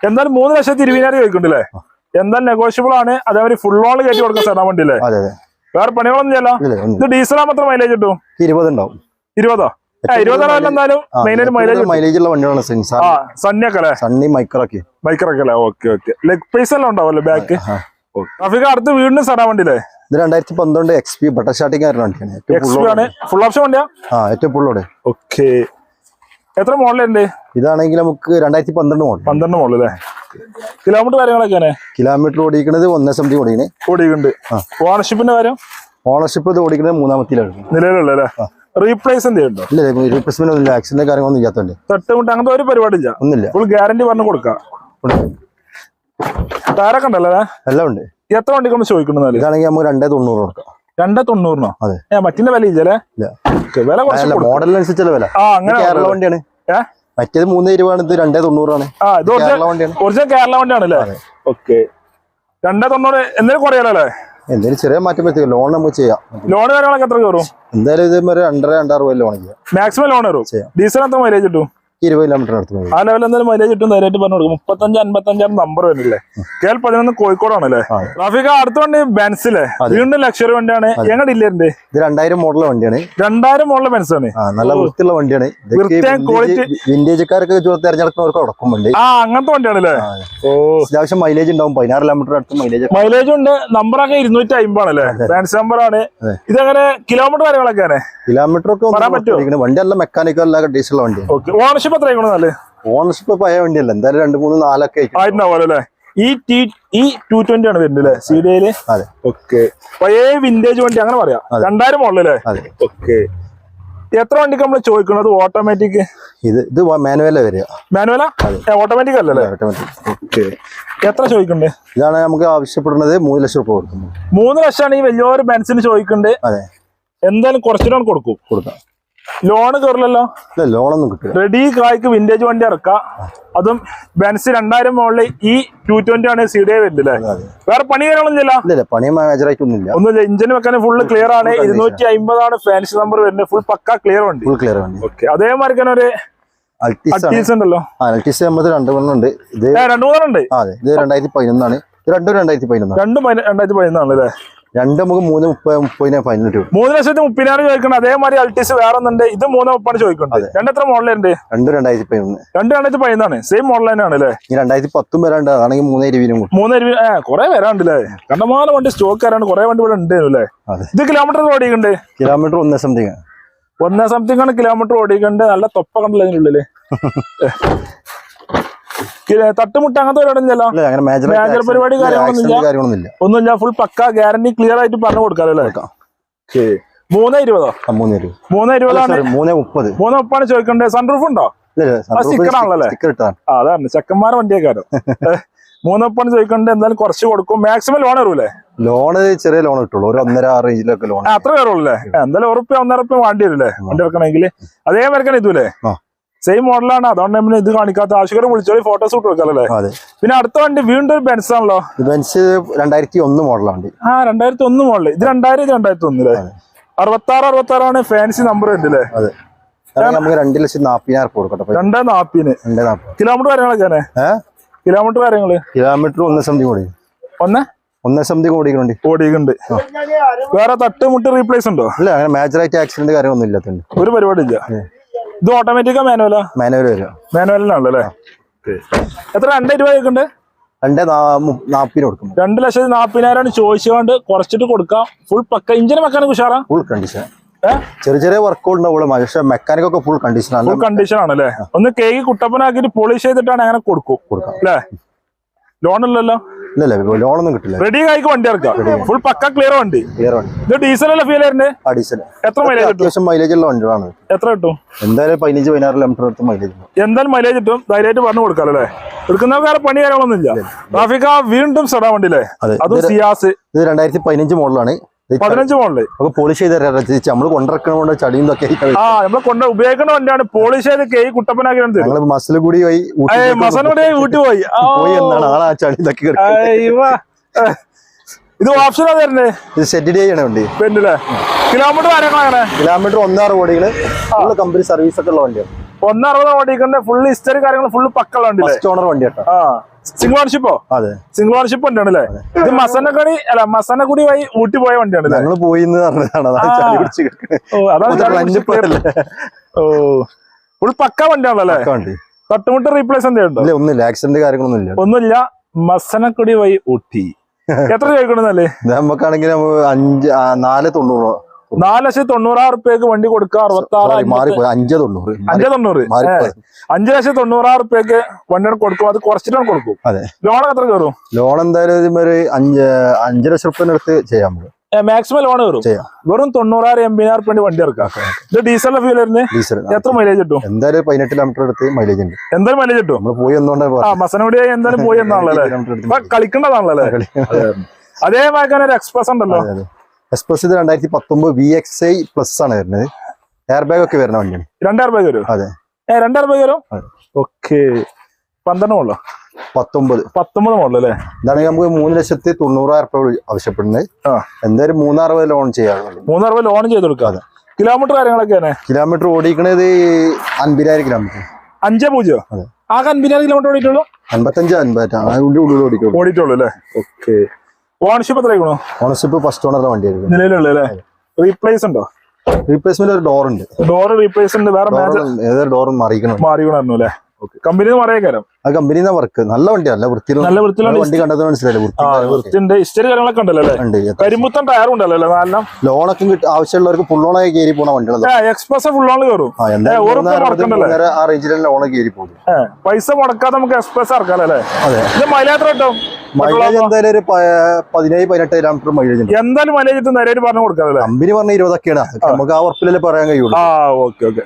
എന്തായാലും മൂന്ന് ലക്ഷത്തി ഇരുപതിനായിരം ചോദിക്കണ്ടല്ലേ എന്തായാലും നെഗോഷ്യബിൾ ആണ്. അതേമാതിരി ഫുൾ ഓൺ കയറ്റി കൊടുക്കാം സാർ വണ്ടിയില്ലേ? അതെ അതെ. വേറെ പണികളൊന്നും ചെയ്യല്ല ഇത് ഡീസലാകുമ്പോൾ മാത്രം മൈലേജ് കിട്ടും? ഇരുപത് ഉണ്ടാവും. ഇരുപതോ? മൈലേജ് ഉള്ള വണ്ടികളാണ് സെൻസാർ ആ സണ്ണിയൊക്കെ അല്ലേ? സണ്ണി മൈക്രോക്കി ബൈക്കറൊക്കെ അല്ലേ? ഓക്കെ ഓക്കെ ലെഗ് പൈസ എല്ലാം ഉണ്ടാവല്ലേ ബാക്ക് ട്രാഫിക് അടുത്ത് വീണ്ടും സടാ വണ്ടിയില്ലേ? ഇത് രണ്ടായിരത്തി പന്ത്രണ്ട് എക്സ് പി ബട്ടർ സ്റ്റാർട്ടിംഗ് വണ്ടിയാണ് ഫുൾ ഓപ്ഷൻ വണ്ടിയാ ആ ഏറ്റവും ഫുള്ളോടെ ഓക്കെ എത്ര മോഡലുണ്ട് ഇതാണെങ്കിൽ നമുക്ക് രണ്ടായിരത്തി പന്ത്രണ്ട് മോഡൽ പന്ത്രണ്ട് മോഡൽ അല്ലേ? കിലോമീറ്റർ കാര്യങ്ങളൊക്കെയാണ് കിലോമീറ്റർ ഓടിക്കുന്നത് ഒന്നേ സംതിങ് ഓടിക്കണേ. ഓടിക്കുന്നുണ്ട് ഓണർഷിപ്പിന്റെ കാര്യം? ഓണർഷിപ്പ് ഇത് ഓടിക്കുന്നത് മൂന്നാമത്തിലാണ് നിലവിലുള്ള ഇല്ല റീപ്ലേസ്മെന്റ് ഒന്നുമില്ല ആക്സിഡന്റ് കാര്യങ്ങളൊന്നും ഇല്ലാത്തതുണ്ട് തൊട്ടുമുട്ട് അങ്ങനത്തെ ഒരു പരിപാടി ഇല്ല. ഒന്നുമില്ല. ഫുൾ ഗ്യാരണ്ടി പറഞ്ഞു കൊടുക്കാം. ടയറൊക്കെ ഉണ്ടല്ലോ എല്ലാം ഉണ്ട്. എത്ര വണ്ടിക്ക് നമ്മൾ ചോദിക്കണെന്നാൽ ഇതാണെങ്കിൽ നമുക്ക് രണ്ടേ തൊണ്ണൂറ് കൊടുക്കാം. രണ്ടേ തൊണ്ണൂറിനോ? അതെ. മറ്റേ മറ്റിന്റെ വില ഇല്ല. വില കുറച്ച് വില. ആ അങ്ങനെ കേരള. വണ്ടിയാണ്. ഏ? മറ്റേത് മൂന്ന് ഇരുപതാണ് ഇത് രണ്ടേ തൊണ്ണൂറാണ്. കേരള ഒറിജിനൽ വണ്ടിയാണ്. ഒറിജിനൽ കേരള വണ്ടിയാണല്ലേ അതെ. ഓക്കെ. രണ്ടേ തൊണ്ണൂറ് എന്തെങ്കിലും കുറയാലേ എന്തെങ്കിലും ചെറിയ മാറ്റം പറ്റുക ലോൺ നമുക്ക് ചെയ്യാം. ലോൺ കാര്യങ്ങളൊക്കെ എത്ര കയറും? എന്തായാലും ഇത് രണ്ടര രണ്ടായിരം രൂപ ലോൺ ചെയ്യാം. മാക്സിമം ലോൺ കയറും? ഡീസൽ എത്ര മൈലേജ് കിട്ടും? ഇരുപത് കിലോമീറ്റർ അടുത്ത് മതി ആ ലെവലിൽ എന്തായാലും മൈലേജ് കിട്ടും ധൈര്യമായിട്ട് പറഞ്ഞു കൊടുക്കും. മുപ്പത്തഞ്ച് അൻപത്തഞ്ചാണ് നമ്പർ വരുന്നില്ലേ? കെ എൽ പതിനൊന്ന് കോഴിക്കോടാണല്ലേ. ട്രാഫിക് അടുത്ത വണ്ടി ബെൻസിലെ. വീണ്ടും ലക്ഷറി വണ്ടിയാണ്. ഇല്ലേന്റെ ഇത് രണ്ടായിരം മോഡൽ വണ്ടിയാണ്. രണ്ടായിരം മോഡൽ ബെൻസ് ആണ്. നല്ല വൃത്തിയുള്ള വണ്ടിയാണ്. വിന്റേജുകാരൊക്കെ തിരഞ്ഞെടുക്കുന്നവർക്ക് ഉടക്കും വണ്ടി. ആ അങ്ങനത്തെ വണ്ടിയാണല്ലേ ഓ. അത്യാവശ്യം മൈലേജ് ഉണ്ടാവും. പതിനാറ് കിലോമീറ്റർ അടുത്ത് മൈലേജ് മൈലേജ് ഉണ്ട്. നമ്പറൊക്കെ ഇരുന്നൂറ്റി അമ്പതാണല്ലേ? ബെൻസ് നമ്പർ ആണ്. ഇതെങ്ങനെ? കിലോമീറ്റർ കാര്യങ്ങളൊക്കെയാണ്? കിലോമീറ്റർ ഒക്കെ പറയാൻ പറ്റുമോ? വണ്ടി അല്ല മെക്കാനിക്കൽ അല്ല ഡീസൽ വണ്ടി. ഓണർഷിപ്പ് എത്ര ആയിക്കോണെന്നാൽ ഓണർഷിപ്പ് പഴയ വണ്ടിയല്ല? എന്തായാലും രണ്ട് മൂന്ന് നാലൊക്കെ. ആയിട്ടുണ്ടാവുമല്ലോ ഈ ടി ഈ ടു ട്വന്റി ആണ് വരുന്നത് അല്ലേ? സി ഡി അതെ. ഓക്കെ. പഴയ വിന്റേജ് വണ്ടി അങ്ങനെ പറയാം. രണ്ടായിരം മോഡലല്ലേ ഓക്കെ. എത്ര വണ്ടിക്ക് നമ്മൾ ചോദിക്കുന്നത് ഓട്ടോമാറ്റിക് ഇത് ഇത് മാനുവല വരിക. മാനുവല? ഓട്ടോമാറ്റിക് അല്ലല്ലേ ഓട്ടോമാറ്റിക് ഓക്കെ. എത്ര ചോദിക്കണ്ടേ? ഇതാണ് നമുക്ക് ആവശ്യപ്പെടുന്നത് മൂന്ന് ലക്ഷം രൂപ കൊടുക്കുന്നത് മൂന്ന് ലക്ഷമാണ് ഈ വലിയൊരു ബെൻസിന് ചോദിക്കണ്ടേ. അതെ. എന്തായാലും കുറച്ച് ലോൺ കൊടുക്കും. കൊടുക്കാം. ലോണ് കയറില്ലല്ലോ ഇല്ല ലോണൊന്നും കിട്ടില്ല റെഡി കായ്ക്ക് വിന്റേജ് വണ്ടി ഇറക്കാം. അതും ബെൻസ് രണ്ടായിരം മുകളിൽ ഈ ടു ട്വന്റി ആണ് സി ഡി വരുന്നത് അല്ലേ? വേറെ പണി കാര്യങ്ങളൊന്നുമില്ല പണി മേജറായിട്ടൊന്നുമില്ല ഒന്നുമില്ല. ഇഞ്ചിന് വെക്കാൻ ഫുള്ള് ക്ലിയർ ആണ്. ഇരുന്നൂറ്റി അമ്പതാണ് ഫാൻസി നമ്പർ വരുന്നത്. ഫുൾ പക്ക ക്ലിയർ വണ്ടി. ഫുൾ ക്ലിയർ വണ്ടി. ഓക്കെ അതേമാതിരി തന്നെ ഒരു അൾട്ടീസ് ഉണ്ടല്ലോ? ആ അൾട്ടീസ് നമ്മൾ രണ്ട് മണ്ണുണ്ട് ഇത് ഏ, രണ്ടു മൂന്നെണ്ണുണ്ട് ഉണ്ട്. അതെ. ഇത് രണ്ടായിരത്തി പതിനൊന്നാണ്. രണ്ടും രണ്ടായിരത്തി പതിനൊന്നാണ്. രണ്ടും രണ്ടായിരത്തി പതിനൊന്നാണ് അല്ലേ രണ്ട് നമുക്ക് മൂന്ന് മുപ്പത് മുപ്പതിനെ ഫൈനൽ രൂപ മൂന്ന് ലക്ഷത്തി മുപ്പതിനായിരം ചോദിക്കണം. അതേമാതിരി അൾട്ടീസ് വേറെ ഒന്നുണ്ട്. ഇത് മൂന്ന് മുപ്പാണ് ചോദിക്കുന്നത് രണ്ടെത്ര മോഡലുണ്ട് രണ്ട് രണ്ടായിരത്തി പതിനൊന്ന്. രണ്ട് രണ്ടായിരത്തി പതിനൊന്നാണ് സെയിം മോഡൽ തന്നെയാണ് അല്ലേ? രണ്ടായിരത്തി പത്തും വരാണ്ട് അതാണെങ്കിൽ മൂന്ന് ഇരുപതിനും മൂന്ന് ഇരുപത് ഏ കുറെ വരാണ്ട് അല്ലേ? കണ്ടമാനം വണ്ടി സ്റ്റോക്ക് വരാണ്ട് കുറെ വണ്ടി ഇവിടെ ഉണ്ട് അല്ലേ? ഇത് കിലോമീറ്റർ ഓടിക്കുന്നുണ്ട് കിലോമീറ്റർ ഒന്നേ സംതിങ് ഒന്നേ സംതിങ് ആണ് കിലോമീറ്റർ ഓടിക്കുന്നുണ്ട് നല്ല തൊപ്പ കണ്ടല്ലോ അതിനുള്ളിൽ തട്ടുമുട്ട അങ്ങനത്തെ പരിപാടിയൊന്നുമല്ലോ അല്ല മേജർ പരിപാടി കാര്യങ്ങളൊന്നും ഇല്ല. കാര്യങ്ങളൊന്നും ഇല്ല ഒന്നുമില്ല ഫുൾ പക്ക ഗ്യാരണ്ടി ക്ലിയർ ആയിട്ട് പറഞ്ഞു കൊടുക്കാലോ അല്ലേ? കൊടുക്കാം. മൂന്ന് ഇരുപതോ? മൂന്ന് മൂന്ന് ഇരുപതാണ്? മൂന്ന് മുപ്പത്. മൂന്ന് മുപ്പാണ് ചോദിക്കണ്ടേ? സൺറൂഫ് ഉണ്ടോ? ആ അതാണ്. ചെക്കന്മാരെ വണ്ടിയേക്കാരോ. മൂന്ന് മുപ്പാണ് ചോദിക്കണ്ടേ? എന്തായാലും കുറച്ച് കൊടുക്കും. മാക്സിമം ലോൺ വരൂലേ? ലോണ് ചെറിയ ലോൺ കിട്ടുള്ളൂ. ഒരു ഒന്നര റേഞ്ചിലൊക്കെ ലോൺ അത്ര കയറുള്ളൂ എന്തായാലും ഉറപ്പ് ഒന്നര ഉറപ്പ് വേണ്ടി വരൂലേ വണ്ടി വെക്കണമെങ്കിൽ. അതേമാതിരി ഇതുല്ലേ ആ. സെയിം മോഡലാണ് അതുകൊണ്ട് നമ്മൾ ഇത് കാണിക്കാത്ത ആവശ്യക്കാരെ വിളിച്ചോളി ഫോട്ടോ ഷൂട്ട് വെക്കാല്ലേ പിന്നെ അടുത്ത വണ്ടി വീണ്ടും ഒരു ബെൻസ് ആണല്ലോ? ബെൻസ് രണ്ടായിരത്തി ഒന്ന് മോഡലാണ് ആ രണ്ടായിരത്തി ഒന്ന് മോഡൽ ഇത് രണ്ടായിരം ഇത് രണ്ടായിരത്തി ഒന്നില്ലേ അറുപത്തി ആറ് അറുപത്തി ആറാണ് ഫാൻസി നമ്പർ ഉണ്ട് അല്ലേ നമുക്ക് രണ്ട് ലക്ഷത്തി നാപ്പതിനായിരം കൊടുക്കട്ടെ. രണ്ടേ നാപ്പിന് രണ്ടേ നാപ്പത്. കിലോമീറ്റർ കാര്യങ്ങളൊക്കെ കിലോമീറ്റർ കാര്യങ്ങൾ? കിലോമീറ്റർ ഒന്നേ സംതിങ് കൂടി. ഒന്ന്? ഒന്നേ സംതിങ് ഓടിക്കുന്നുണ്ട്. ഓടിക്കുന്നുണ്ട്. വേറെ തട്ട് മുട്ട് റീപ്ലേസ് ഉണ്ടോ? ഇല്ല അങ്ങനെ മേജറായിട്ട് ആക്സിഡന്റ് കാര്യമൊന്നും ഇല്ലാത്തുണ്ട് ഒരു പരിപാടി ഇല്ല ഇത് ഓട്ടോമാറ്റിക്കാ മാനുവലാ മാനുവൽ വരും. മാനുവലിനാണല്ലോ അല്ലേ എത്ര രണ്ടേ രൂപ ചോദിക്കണ്ടേ രണ്ടേ നാപ്പിന് കൊടുക്കും രണ്ട് ലക്ഷത്തി നാപ്പതിനായിരമാണ് ചോദിച്ചുകൊണ്ട് കുറച്ചിട്ട് കൊടുക്കാം. ഫുൾ പക്ക ഇഞ്ചിന് മെക്കാനിക് ഉഷാറാ? ഫുൾ കണ്ടീഷൻ ചെറിയ ചെറിയ വർക്കുകൾ ഉണ്ടാവുള്ളൂ പക്ഷെ മെക്കാനിക് ഒക്കെ ഫുൾ കണ്ടീഷൻ ആണ്. ഫുൾ കണ്ടീഷൻ ആണ് അല്ലേ ഒന്ന് കേക്ക് കുട്ടപ്പനാക്കിട്ട് പോളിഷ് ചെയ്തിട്ടാണ് അങ്ങനെ കൊടുക്കും. കൊടുക്കാം. അല്ലേ? ലോൺ ഇല്ലല്ലോ? ഇല്ല ഇല്ല ലോണൊന്നും കിട്ടില്ല. റെഡി ആയിക്ക് വണ്ടി ഇറക്കാം ഫുൾ പക്ക ക്ലിയർ വണ്ടി. ക്ലിയർ വണ്ടി. ഇത് ഡീസൽ അല്ല ഫീൽ ആ ഡീസൽ എത്ര മൈലേജ് അത്യാവശ്യം മൈലേജ് ഉള്ള വണ്ടികളാണ്. എത്ര കിട്ടും? എന്തായാലും പതിനഞ്ച് പതിനാറ് കിലോമീറ്റർ അടുത്ത് മൈലേജ് എന്തായാലും മൈലേജ് കിട്ടും. ധൈര്യമായിട്ട് പറഞ്ഞു കൊടുക്കാലോ അല്ലേ? എടുക്കുന്ന വേറെ പണി കാര്യങ്ങളൊന്നും ഇല്ല ട്രാഫിക് വീണ്ടും അതും. സിയാസ് ഇത് രണ്ടായിരത്തി പതിനഞ്ച് മോഡലാണ് പതിനഞ്ച് മോഡൽ അപ്പൊ പോളിഷ് ചെയ്ത് തരാം നമ്മൾ കൊണ്ടിറക്കണ ചളിയും ഇതൊക്കെ ആ നമ്മൾ കൊണ്ട് ഉപയോഗിക്കണ വണ്ടിയാണ്. പോളിഷ് ചെയ്ത് കേക്ക് കുട്ടപ്പനാക്കി മസിൽ കൂടി പോയി ഊട്ടി കൂടി വീട്ടിൽ പോയി. പോയി എന്നാണ് ആളാ ചളി ഇതൊക്കെ. ഇത് ഓപ്ഷനാ തരുന്നത് ഇത് സെറ്റ് ഡേ ആണ് വണ്ടി. പെണ്ണില്ലേ കിലോമീറ്റർ കിലോമീറ്റർ ഒന്നാറ് കോടികൾ ഫുള്ള് കമ്പനി സർവീസ് ഒക്കെ ഉള്ള വണ്ടിയാണ്. ഒന്നറുപത് ഓടിക്കണ്ട ഫുൾ ഹിസ്റ്ററി കാര്യങ്ങൾ ഫുള്ള് ഫസ്റ്റ് ഓണർ വണ്ടി കേട്ടോ ആ. സിംഗിൾ ഓണർഷിപ്പോ അതെ. സിംഗിൾ ഓണർഷിപ്പ് വണ്ടിയാണ് അല്ലേ ഇത് മസനക്കടി അല്ല മസനക്കുടി വഴി ഊട്ടി പോയ വണ്ടിയാണ് ഞങ്ങൾ പോയി ഓ പക്ക വണ്ടിയാണല്ലേ? തട്ടുമുട്ട് റീപ്ലേസ് എന്തെയുണ്ടോ ഇല്ല ഒന്നുമില്ല. ആക്സിഡന്റ് ഒന്നുമില്ല. മസനക്കുടി വഴി ഊട്ടി. എത്ര ചോദിക്കണമെന്നല്ലേ നമുക്കാണെങ്കിൽ അഞ്ച് നാല് തൊണ്ണൂറ് നാല് ലക്ഷത്തി തൊണ്ണൂറായിരം റുപ്യക്ക് വണ്ടി കൊടുക്കുക അറുപത്തി ആറ് അഞ്ചേ തൊണ്ണൂറ് അഞ്ച് തൊണ്ണൂറ് അഞ്ചു ലക്ഷത്തി തൊണ്ണൂറായിരം റുപ്യക്ക് വണ്ടിയാണ് കൊടുക്കും. അത് കുറച്ചിട്ടാണ് കൊടുക്കും. ലോൺ എത്ര കയറും? ലോൺ എന്തായാലും ഒരു അഞ്ച് അഞ്ച് ലക്ഷം റുപ്യന്റെ അടുത്ത് ചെയ്യാം നമുക്ക് മാക്സിമം ലോൺ കയറും. വെറും തൊണ്ണൂറായിരം എൺപതിനായിരം റുപ്യ വണ്ടി ഇറക്കാം ഇത് ഡീസലിന്റെ ഫ്യൂൽ വരുന്നത് എത്ര മൈലേജ് കിട്ടും? എന്തായാലും പതിനെട്ട് കിലോമീറ്റർ അടുത്ത് മൈലേജ് ഉണ്ട്. എന്തായാലും മൈലേജ് കിട്ടും? പോയി മസനോടി എന്തായാലും പോയി എന്നാണല്ലോ കളിക്കേണ്ടതാണല്ലോ അതേ അതേമാതിരി ഒരു എക്സ്പ്രസ് ഉണ്ടല്ലോ. എക്സ്പ്രസ് ഇത് രണ്ടായിരത്തി പത്തൊമ്പത് വി എക്സ് ഐ പ്ലസ് ആണ് വരുന്നത്. എയർ ബാഗ് ഒക്കെ വരുന്ന വണ്ടിയാണ്. രണ്ടായിരം രൂപ വരും അതെ. ഏ രണ്ടായിരം രൂപ വരും. ഓക്കെ. പന്ത്രണ്ട് മോളോ പത്തൊമ്പത്. പത്തൊമ്പത് മോഡൽ അല്ലേ? ഇതാണെങ്കിൽ നമുക്ക് മൂന്ന് ലക്ഷത്തി തൊണ്ണൂറായിരം രൂപ ആവശ്യപ്പെടുന്നത്. എന്തായാലും മൂന്നറുപത് ലോൺ ചെയ്യാൻ മൂന്നാറ് രൂപ ലോൺ ചെയ്ത് കൊടുക്കാം കിലോമീറ്റർ കാര്യങ്ങളൊക്കെ തന്നെ? കിലോമീറ്റർ ഓടിക്കണത് അൻപതിനായിരം കിലോമീറ്റർ അഞ്ചേ പൂജ്യം. ആകെ അൻപതിനായിരം കിലോമീറ്റർ ഓടിയിട്ടുള്ളൂ? അൻപത്തഞ്ച് ഓടിക്കുള്ളൂ ഓടിയിട്ടുള്ളൂ അല്ലേ? ഓക്കെ. ഓണർഷിപ്പ് എത്രയാണോ ഓണർഷിപ്പ് ഫസ്റ്റ് ഓണറുടെ വണ്ടിയായിരുന്നു നിലവിലുള്ള അല്ലേ? റീപ്ലേസ് ഉണ്ടോ? റീപ്ലേസ്മെന്റ് ഒരു ഡോർ ഉണ്ട്. ഡോർ റീപ്ലേസ് ഉണ്ട്. വേറെ ഡോർ മാറിക്കണം മാറിക്കണു അല്ലേ? കമ്പനി മറിയേക്കാരം. ആ കമ്പനിയിൽ വർക്ക് നല്ല വണ്ടിയല്ല വൃത്തി നല്ല വൃത്തിയിലുള്ള വണ്ടി കണ്ടത് മനസ്സിലായില്ലേ? വൃത്തിന്റെ ഹിസ്റ്ററി കാര്യങ്ങളൊക്കെ. ഉണ്ടല്ലോ അല്ലേ? ഉണ്ട് കരിമ്പുത്തൻ ടയറും ഉണ്ടല്ലോ അല്ലേ? ലോണൊക്കെ കിട്ടും ആവശ്യമുള്ളവർക്ക് ഫുൾ ലോണായി കയറി പോണ വണ്ടികളാണ് എക്സ്പ്രസ് ഫുൾ ഓൺ കയറും. ആ ലോണ് പോകും പൈസ മുടക്കാതെ നമുക്ക് എക്സ്പ്രസ് ഇറക്കാം അല്ലേ? അതെ. ഇത് മൈലേജ് കിട്ടും? മൈലേജ് എന്തായാലും ഒരു പതിനേഴ് പതിനെട്ട് കിലോമീറ്റർ മൈലേജ് എന്തായാലും മൈലേജ് നേരെ പറഞ്ഞു കൊടുക്കാം കമ്പനി പറഞ്ഞ ഇരുപതൊക്കെയാണ്. നമുക്ക് ആ ഉറപ്പിലല്ലേ പറയാൻ കഴിയുള്ളൂ. ആ ഓക്കെ ഓക്കെ.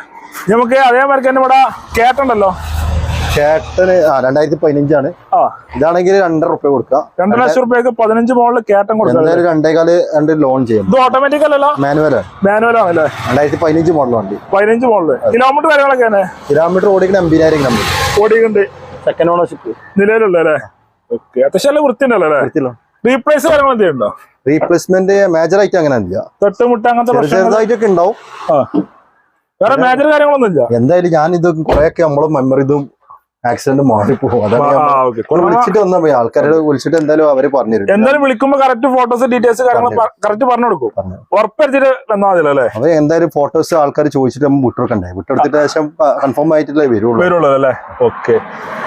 നമുക്ക് അതേമാതിരി തന്നെ ഇവിടെ കേട്ടുണ്ടല്ലോ? ചേട്ടന് ആ രണ്ടായിരത്തി പതിനഞ്ചാണ്. ആ. ഇതാണെങ്കിൽ രണ്ടര റുപ്യ കൊടുക്കാം. രണ്ടര ലക്ഷം റുപ്യക്ക് പതിനഞ്ച് മോളിൽ കേട്ടം കൊടുക്കാം. രണ്ടേകാൽ രണ്ട് ലോൺ ചെയ്യും ഇത് ഓട്ടോമാറ്റിക് അല്ലല്ലോ? മാനുവലാണ് മാനുവൽ ആണല്ലേ? രണ്ടായിരത്തി പതിനഞ്ച് മോഡൽ വണ്ടി. പതിനഞ്ച് മോളിൽ കിലോമീറ്റർ കാര്യങ്ങളൊക്കെയാണ് കിലോമീറ്റർ ഓടിക്കുന്ന അമ്പതിനായിരം കിലോമീറ്റർ ഓടിക്കുന്നുണ്ട്. സെക്കൻഡ് ഓണർഷിപ്പ് നിലവിലുള്ള അല്ലേ? ഓക്കെ അത്യാവശ്യം വൃത്തിയുണ്ടല്ലോ അല്ലേ? റീപ്ലേസ് കാര്യങ്ങൾ എന്തെയുണ്ടോ റീപ്ലേസ്മെന്റ് മേജർ ആയിട്ട് അങ്ങനെ ഇല്ല തൊട്ടുമുട്ട അങ്ങനത്തെ ചെറുതായിട്ടൊക്കെ ഉണ്ടാവും. വേറെ മേജർ കാര്യങ്ങളൊന്നും ഇല്ല? എന്തായാലും ഞാൻ ഇത് കുറെയൊക്കെ നമ്മളെ മെമ്മറി ഇതും ആക്സിഡന്റ് മാറി പോകും വിളിച്ചിട്ട് വന്നാ പോയി ആൾക്കാരോട് വിളിച്ചിട്ട് എന്തായാലും അവർ പറഞ്ഞിരുന്നു. എന്തായാലും വിളിക്കുമ്പോ കറക്റ്റ് ഫോട്ടോസ് ഡീറ്റെയിൽസ് കറക്റ്റ് പറഞ്ഞു കൊടുക്കും. ഉറപ്പെടുത്തിട്ട് വന്നാൽ മതിയല്ലോ അല്ലേ? അവ എന്തായാലും ഫോട്ടോസ് ആൾക്കാർ ചോദിച്ചിട്ട് നമ്മൾ വിട്ടുകൊടുക്കണ്ടേ? വിട്ടെടുത്തിട്ട് ശേഷം കൺഫേം ആയിട്ടല്ലേ വരുള്ളൂ. വരുള്ളൂ അല്ലേ? ഓക്കെ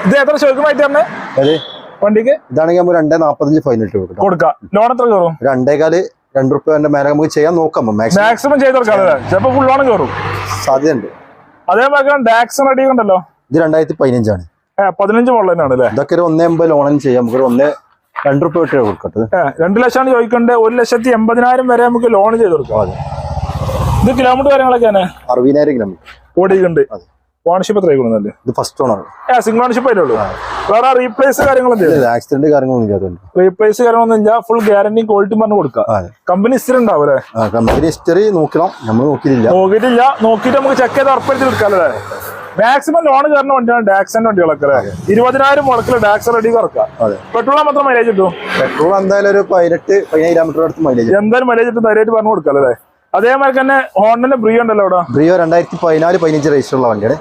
ഇത് എത്ര ചോദിക്കുമായിട്ട് തന്നെ അതെ വണ്ടിക്ക്? ഇതാണെങ്കിൽ നമ്മൾ രണ്ടേ നാപ്പത്തഞ്ച് ഫൈനൽ കൊടുക്കാം. ലോൺ എത്ര കയറും? രണ്ടേകാൽ രണ്ട് റുപ്യന്റെ മേലെ നമുക്ക് ചെയ്യാൻ നോക്കാം മാക്സിമം മാക്സിമം ചിലപ്പോൾ ഫുൾ ലോൺ കയറും. സാധ്യതയുണ്ട്. അതേപോലെ ടാക്സ് റെഡി ഉണ്ടല്ലോ ഇത് രണ്ടായിരത്തി പതിനഞ്ചാണ് പതിനഞ്ച് തന്നെയാണ് അല്ലേ? ഇതൊക്കെ ഒരു ഒന്നേ അമ്പത് ലോണിന് ചെയ്യാം. നമുക്ക് ഒന്നേ രണ്ട് റുപ്യ വിട്ടേ കൊടുക്കട്ടെ. രണ്ട് ലക്ഷമാണ് ചോദിക്കേണ്ടത്. ഒരു ലക്ഷത്തി എൺപതിനായിരം വരെ നമുക്ക് ലോൺ ചെയ്ത് കൊടുക്കാം. അതെ. ഇത് കിലോമീറ്റർ കാര്യങ്ങളൊക്കെയാണ് അറുപതിനായിരം കിലോമീറ്റർ ഓടിയിട്ടുണ്ട്. ഓണർഷിപ്പ് എത്ര കൊടുക്കുന്നല്ലേ ഇത് ഫസ്റ്റ് ഓണർ സിംഗിൾ ഓണർഷിപ്പ് ആയിട്ടുള്ളൂ വേറെ റീപ്ലേസ് കാര്യങ്ങളൊന്നും ഇല്ല. ആക്സിഡന്റ് കാര്യങ്ങളൊന്നും റീപ്ലേസ് കാര്യങ്ങളൊന്നും ഇല്ല. ഫുൾ ഗ്യാരണ്ടി ക്വാളിറ്റി പറഞ്ഞു കൊടുക്കാം. കമ്പനി ഹിസ്റ്ററി ഉണ്ടാവും അല്ലേ? കമ്പനി ഹിസ്റ്ററി നോക്കണം. നമ്മൾ നോക്കിയിട്ടില്ല. നോക്കിയിട്ടില്ല. നോക്കിയിട്ട് നമുക്ക് ചെക്ക് ചെയ്ത് ഉറപ്പെടുത്തി കൊടുക്കാം അല്ലേ? മാക്സിമം ലോൺ കയറുന്ന വണ്ടിയാണ് ഡാക്സിന്റെ വണ്ടികളൊക്കെ ഇരുപതിനായിരം മുടക്കിൽ ഡാക്സ് റെഡി കുറക്കാം അതെ. പെട്രോൾ മാത്രം മൈലേജ് കിട്ടും? പെട്രോൾ എന്തായാലും ഒരു പതിനെട്ട് പതിനേഴ് കിലോമീറ്റർ അടുത്ത് മൈലേജ് എന്തായാലും മൈലേജ് കിട്ടും ധൈര്യമായിട്ട് പറഞ്ഞു കൊടുക്കാം അല്ലേ? അതേമാതിരി തന്നെ ഹോണ്ടന്റെ ബ്രിയോ ഉണ്ടല്ലോ ഇവിടെ ബ്രിയോ രണ്ടായിരത്തി പതിനാല് പതിനഞ്ച് രജിസ്റ്റർ ഉള്ള വണ്ടിയാണ്.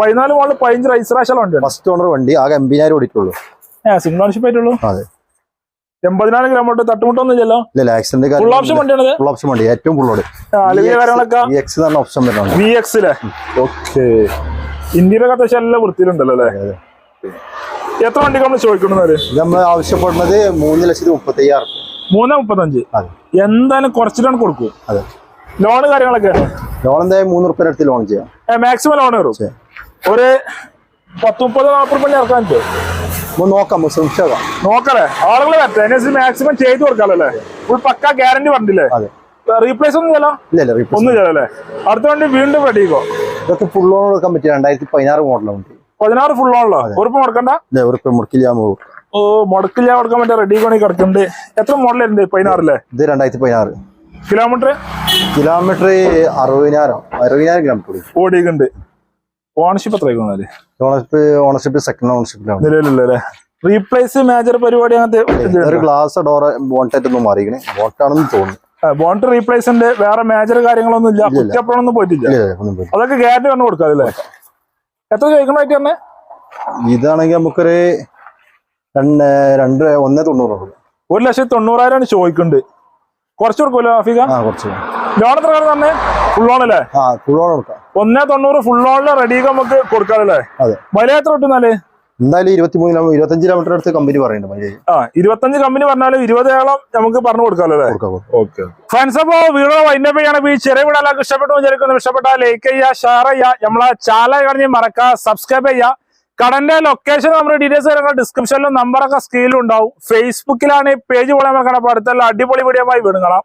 പതിനാല് മോളിൽ പതിനഞ്ച് രജിസ്ട്രേഷൻ വണ്ടിയാണ്. ഫസ്റ്റ് ഓണർ വണ്ടി ആകെ എൺപതിനായിരം ഓടിക്കുള്ളൂ ഏ സിംഗിൾ ഓൺഷിപ്പ് ആയിട്ടുള്ളൂ? അതെ. എൺപതിനായിരം കിലോമീറ്റർ തട്ടുമുട്ടൊന്നും ഇല്ലല്ലോ? ഇല്ല ആക്സിഡന്റ് ഫുൾ ഓപ്ഷൻ വണ്ടിയാണത്? ഫുൾ ഓപ്ഷൻ വണ്ടി ഏറ്റവും ഫുള്ളോട് കാര്യങ്ങളൊക്കെ? ഓപ്ഷൻ വരുന്നുണ്ട്. ഓക്കെ ഇന്ത്യയിലൊക്കെ അത്യാവശ്യം എല്ലാ വൃത്തിയിലുണ്ടല്ലോ അല്ലേ? എത്ര വണ്ടി നമ്മൾ ചോദിക്കുന്നത് നമ്മൾ ആവശ്യപ്പെടുന്നത് മൂന്ന് ലക്ഷത്തി മുപ്പത്തി അയ്യായിരം മൂന്ന് മുപ്പത്തഞ്ച്. എന്തായാലും കുറച്ചിട്ടാണ് കൊടുക്കും. അതെ. ലോണ് കാര്യങ്ങളൊക്കെ? ലോൺ എന്തായാലും മൂന്ന് റുപ്യ അടുത്ത് ലോൺ ചെയ്യാം. മാക്സിമം ലോൺ വരും. ഒരു പത്ത് മുപ്പത് നാൽപ്പത് റുപ്യ ഇറക്കാൻ നോക്കാം ശ്രമിച്ചേക്കാം. നോക്കല്ലേ ആളുകൾ വരട്ടെ. അതിനനുസരിച്ച് മാക്സിമം ചെയ്ത് കൊടുക്കാമല്ലോ അല്ലേ? ഫുൾ പക്ക ഗ്യാരണ്ടി പറഞ്ഞില്ലേ? റീപ്ലേസ് ഒന്നും ചെയ്യലോ ഒന്നും ചെയ്യാലോ അല്ലേ? അടുത്ത വണ്ടി വീണ്ടും റെഡിക്കോ ഇതൊക്കെ ഫുൾ ഓൺ കൊടുക്കാൻ പറ്റിയ രണ്ടായിരത്തി പതിനാറ് മോഡലുണ്ട് പതിനാറ് ഫുൾ ഓണല്ലോ ഉറപ്പ് മുടക്കണ്ട? ഉറപ്പ് മുടക്കില്ല ഓ മുടക്കില്ല കൊടുക്കാൻ പറ്റിയ റെഡി കോണി കിടക്കുന്നുണ്ട്. എത്ര മോഡലുണ്ട് പതിനാറില്ലേ ഇത് രണ്ടായിരത്തി പതിനാറ്. കിലോമീറ്റർ കിലോമീറ്റർ അറുപതിനായിരം അറുപതിനായിരം കിലോമീറ്റർ ഓടി. ഓടിയിട്ടുണ്ട്. ഓണർഷിപ്പ് എത്രയാക്കുന്നാൽ ഓണർഷിപ്പ് ഓണർഷിപ്പ് സെക്കൻഡ് ഓണർഷിപ്പിലാണ് നിലവിലല്ലേ റീപ്ലേസ് മേജർ പരിപാടി അങ്ങനത്തെ ഒരു ഗ്ലാസ് ഡോറ് ബോൺടെറ്റ് ഒന്നും മാറിയിക്കണേ ബോട്ടാണെന്ന് തോന്നുന്നു. ബോണ്ട് റീപ്ലേസ് ഉണ്ട് വേറെ മേജർ കാര്യങ്ങളൊന്നും ഇല്ല. കുറ്റപ്പണൊന്നും പോയിട്ടില്ല. അതൊക്കെ ഗ്യാരണ്ടി വന്നു കൊടുക്കാം അല്ലേ? എത്ര ചോദിക്കണമായിട്ട് തന്നെ? ഇതാണെങ്കിൽ നമുക്കൊരു രണ്ട് രണ്ട് ഒന്നേ തൊണ്ണൂറ് കൊടുക്കും ഒരു ലക്ഷത്തി തൊണ്ണൂറായിരമാണ് ചോദിക്കുന്നുണ്ട്. കുറച്ച് കൊടുക്കുമല്ലോ ആഫിക ആ കുറച്ച്. ലോൺ എത്ര കാലം തന്നെ? ഫുൾ ലോൺ അല്ലേ? ഫുൾ ലോൺ കൊടുക്കാം. ഒന്നേ തൊണ്ണൂറ് ഫുൾ ലോണിൽ റെഡി നമുക്ക് കൊടുക്കാമല്ലേ അതെ. മൈലേജ് എത്ര കിട്ടുന്നാൽ എന്തായാലും ഇരുപത്തി മൂന്ന് കിലോമീറ്റർ ഇരുപത്തഞ്ച് കിലോമീറ്റർ അടുത്ത് കമ്പനി പറയുന്നുണ്ട് മൈലേജ് ആ ഇരുപത്തഞ്ച് കമ്പനി പറഞ്ഞാലും ഇരുപതേളം നമുക്ക് പറഞ്ഞു കൊടുക്കാമല്ലോ. ഓക്കെ ഫ്രണ്ട്സ് അപ്പോ വീഡിയോ വൈൻഡപ്പ് ചെയ്യണം ഈ ചെറിയ വീട് എല്ലാവർക്കും ഇഷ്ടപ്പെട്ടു വിചാരിക്കുന്നു. ഇഷ്ടപ്പെട്ട ലൈക്ക് ചെയ്യുക ഷെയർ ചെയ്യുക. നമ്മളെ ചാനൽ കഴിഞ്ഞ് മറക്കുക സബ്സ്ക്രൈബ് ചെയ്യുക. കടന്റെ ലൊക്കേഷൻ നമ്മുടെ ഡീറ്റെയിൽസ് കാര്യങ്ങൾ ഡിസ്ക്രിപ്ഷനിലും നമ്പറൊക്കെ സ്ക്രീനിലും ഉണ്ടാവും. ഫേസ്ബുക്കിലാണ് ഈ പേജ് പോലെ നമുക്ക് അടുത്തുള്ള അടിപൊളി വീഡിയോ ആയി വീടുകളാം